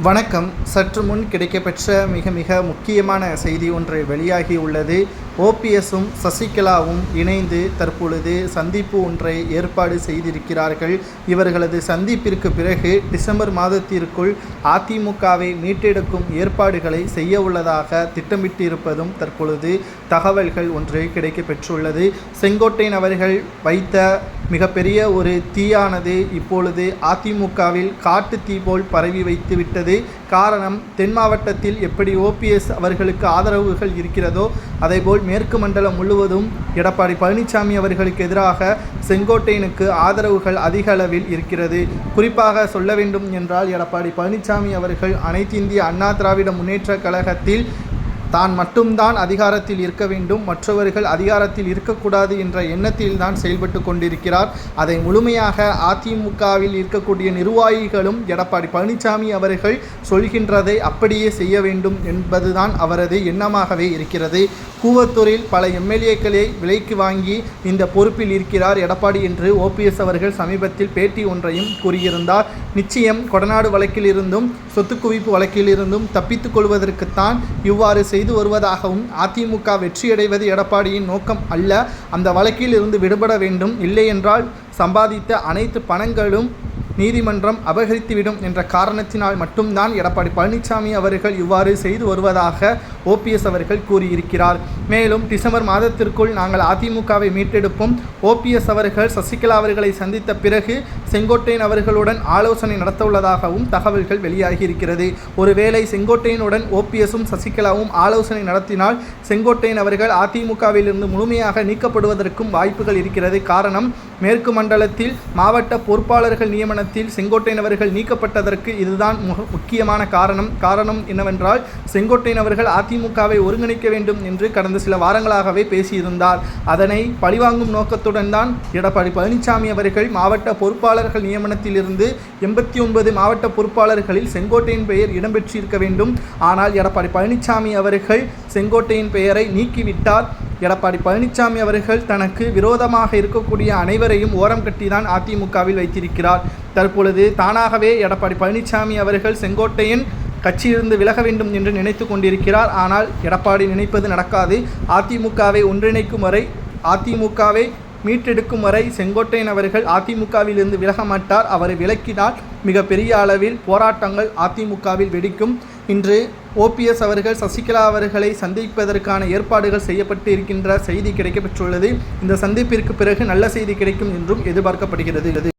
வணக்கம். சற்று முன் கிடைக்கப்பெற்ற மிக மிக முக்கியமான செய்தி ஒன்று வெளியாகி உள்ளது. ஓபிஎஸும் சசிகலாவும் இணைந்து தற்பொழுது சந்திப்பு ஒன்றை ஏற்பாடு செய்திருக்கிறார்கள். இவர்களது சந்திப்பிற்கு பிறகு டிசம்பர் மாதத்திற்குள் அதிமுகவை மீட்டெடுக்கும் ஏற்பாடுகளை செய்ய உள்ளதாக திட்டமிட்டிருப்பதும் தற்பொழுது தகவல்கள் ஒன்று கிடைக்கப்பெற்றுள்ளது. செங்கோட்டையன் அவர்கள் வைத்த மிகப்பெரிய ஒரு தீயானது இப்பொழுது அதிமுகவில் காட்டு தீ போல் பரவி வைத்து விட்டது. காரணம் தென் மாவட்டத்தில் எப்படி ஓபிஎஸ் அவர்களுக்கு ஆதரவுகள் இருக்கிறதோ அதேபோல் மேற்கு மண்டலம் முழுவதும் எடப்பாடி பழனிசாமி அவர்களுக்கு எதிராக செங்கோட்டையனுக்கு ஆதரவுகள் அதிக அளவில் இருக்கிறது. குறிப்பாக சொல்ல வேண்டும் என்றால் எடப்பாடி பழனிசாமி அவர்கள் அனைத்து இந்திய அண்ணா திராவிட முன்னேற்ற கழகத்தில் தான் மட்டும்தான் அதிகாரத்தில் இருக்க வேண்டும் மற்றவர்கள் அதிகாரத்தில் இருக்கக்கூடாது என்ற எண்ணத்தில் தான் செயல்பட்டு கொண்டிருக்கிறார். அதை முழுமையாக அதிமுகவில் இருக்கக்கூடிய நிர்வாகிகளும் எடப்பாடி பழனிசாமி அவர்கள் சொல்கின்றதை அப்படியே செய்ய வேண்டும் என்பதுதான் அவரது எண்ணமாகவே இருக்கிறது. கூவத்தூரில் பல எம்எல்ஏக்களை விலைக்கு வாங்கி இந்த பொறுப்பில் இருக்கிறார் எடப்பாடி என்று ஓபிஎஸ் அவர்கள் சமீபத்தில் பேட்டி ஒன்றையும் கூறியிருந்தார். நிச்சயம் கொடநாடு வழக்கிலிருந்தும் சொத்து குவிப்பு வழக்கிலிருந்தும் தப்பித்துக் கொள்வதற்குத்தான் இவ்வாறு செய்து வருவதாகவும் அதிமுக வெற்றியடைவது எடப்பாடியின் நோக்கம் அல்ல அந்த வழக்கில் இருந்து விடுபட வேண்டும். இல்லையென்றால் சம்பாதித்த அனைத்து பணங்களும் நீதிமன்றம் அபகரித்துவிடும் என்ற காரணத்தினால் மட்டும்தான் எடப்பாடி பழனிசாமி அவர்கள் இவ்வாறு செய்து வருவதாக ஓபிஎஸ் அவர்கள் கூறியிருக்கிறார். மேலும் டிசம்பர் மாதத்திற்குள் நாங்கள் அதிமுகவை மீட்டெடுப்போம். ஓபிஎஸ் அவர்கள் சசிகலா அவர்களை சந்தித்த பிறகு செங்கோட்டையன் அவர்களுடன் ஆலோசனை நடத்தவுள்ளதாகவும் தகவல்கள் வெளியாகி இருக்கிறது ஒருவேளை செங்கோட்டையனுடன் ஓபிஎஸும் சசிகலாவும் ஆலோசனை நடத்தினால் செங்கோட்டையன் அவர்கள் அதிமுகவிலிருந்து முழுமையாக நீக்கப்படுவதற்கும் வாய்ப்புகள் இருக்கிறது. காரணம் மேற்கு மண்டலத்தில் மாவட்ட பொறுப்பாளர்கள் நியமனத்தில் செங்கோட்டையன் அவர்கள் நீக்கப்பட்டதற்கு இதுதான் முக முக்கியமான காரணம். காரணம் என்னவென்றால் செங்கோட்டையன் அவர்கள் அதிமுகவை ஒருங்கிணைக்க வேண்டும் என்று கடந்த சில வாரங்களாகவே பேசியிருந்தார். அதனை பழிவாங்கும் நோக்கத்துடன் தான் எடப்பாடி பழனிசாமி அவர்கள் மாவட்ட பொறுப்பாளர்கள் நியமனத்திலிருந்து எண்பத்தி ஒன்பது மாவட்ட பொறுப்பாளர்களில் செங்கோட்டையின் பெயர் இடம்பெற்றிருக்க வேண்டும். ஆனால் எடப்பாடி பழனிசாமி அவர்கள் செங்கோட்டையின் பெயரை நீக்கிவிட்டார். எடப்பாடி பழனிசாமி அவர்கள் தனக்கு விரோதமாக இருக்கக்கூடிய அனைவரையும் ஓரம் கட்டிதான் அதிமுகவில் வைத்திருக்கிறார். தற்பொழுது தானாகவே எடப்பாடி பழனிசாமி அவர்கள் செங்கோட்டையின் கட்சியிலிருந்து விலக வேண்டும் என்று நினைத்து கொண்டிருக்கிறார். ஆனால் எடப்பாடி நினைப்பது நடக்காது. அதிமுகவை ஒன்றிணைக்கும் வரை அதிமுகவை மீட்டெடுக்கும் வரை செங்கோட்டையன் அவர்கள் அதிமுகவிலிருந்து விலக மாட்டார். அவரை விலக்கினால் மிகப்பெரிய அளவில் போராட்டங்கள் அதிமுகவில் வெடிக்கும். இன்று ஓபிஎஸ் அவர்கள் சசிகலா அவர்களை சந்திப்பதற்கான ஏற்பாடுகள் செய்யப்பட்டு இருக்கின்ற செய்தி கிடைக்கப்பெற்றுள்ளது. இந்த சந்திப்பிற்கு பிறகு நல்ல செய்தி கிடைக்கும் என்றும் எதிர்பார்க்கப்படுகிறது.